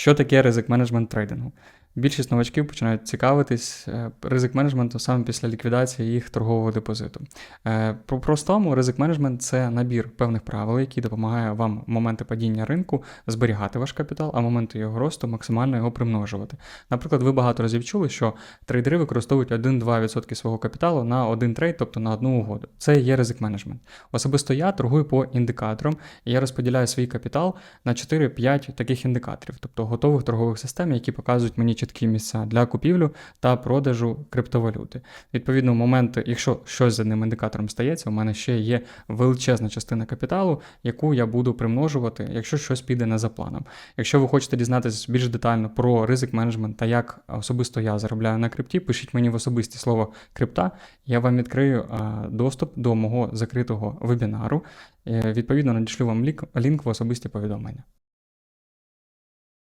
Що таке ризик менеджмент трейдингу? Більшість новачків починають цікавитись е, ризик менеджменту саме після ліквідації їх торгового депозиту. Е, По простому ризик менеджмент це набір певних правил, які допомагає вам в моменти падіння ринку зберігати ваш капітал, а в моменти його росту максимально його примножувати. Наприклад, ви багато разів чули, що трейдери використовують 1-2% свого капіталу на один трейд, тобто на одну угоду. Це є ризик менеджмент. Особисто я торгую по індикаторам, і я розподіляю свій капітал на 4-5 таких індикаторів, тобто готових торгових систем, які показують мені чіткі місця для купівлю та продажу криптовалюти. Відповідно, в момент, якщо щось з одним індикатором стається, у мене ще є величезна частина капіталу, яку я буду примножувати, якщо щось піде не за планом. Якщо ви хочете дізнатися більш детально про ризик менеджмент та як особисто я заробляю на крипті, пишіть мені в особисті слово крипта. Я вам відкрию доступ до мого закритого вебінару. Е, Відповідно, надішлю вам лінк в особисті повідомлення.